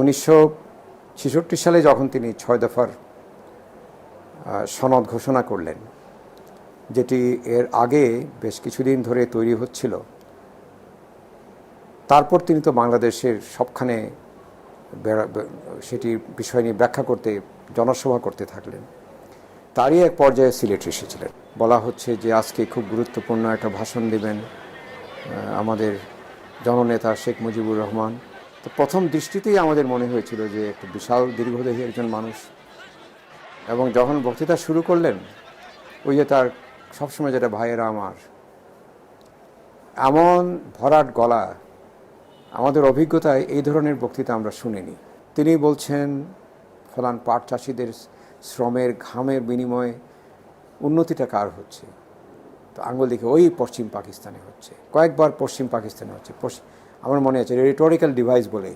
উনিশশো ছেষট্টি সালে যখন তিনি ছয় দফার সনদ ঘোষণা করলেন, যেটি এর আগে বেশ কিছুদিন ধরে তৈরি হচ্ছিল, তারপর তিনি তো বাংলাদেশের সবখানে সেটি বিষয় নিয়ে ব্যাখ্যা করতে, জনসভা করতে থাকলেন। তারই এক পর্যায়ে সিলেট এসেছিলেন। বলা হচ্ছে যে আজকে খুব গুরুত্বপূর্ণ একটা ভাষণ দেবেন আমাদের জননেতা শেখ মুজিবুর রহমান। তো প্রথম দৃষ্টিতেই আমাদের মনে হয়েছিল যে একটা বিশাল দীর্ঘদেহী একজন মানুষ। এবং যখন বক্তৃতা শুরু করলেন, ওই যে তার সবসময় যেটা, ভাইয়েরা আমার, এমন ভরাট গলা, আমাদের অভিজ্ঞতায় এই ধরনের বক্তৃতা আমরা শুনিনি। তিনি বলছেন, ফলান পাট চাষিদের শ্রমের ঘামের বিনিময়ে উন্নতিটা কার হচ্ছে? তো আঙ্গুল দেখে, ওই পশ্চিম পাকিস্তানে হচ্ছে। কয়েকবার পশ্চিম পাকিস্তানে হচ্ছে। পশ্চিম আমার মনে আছে রেটোরিক্যাল ডিভাইস বলে।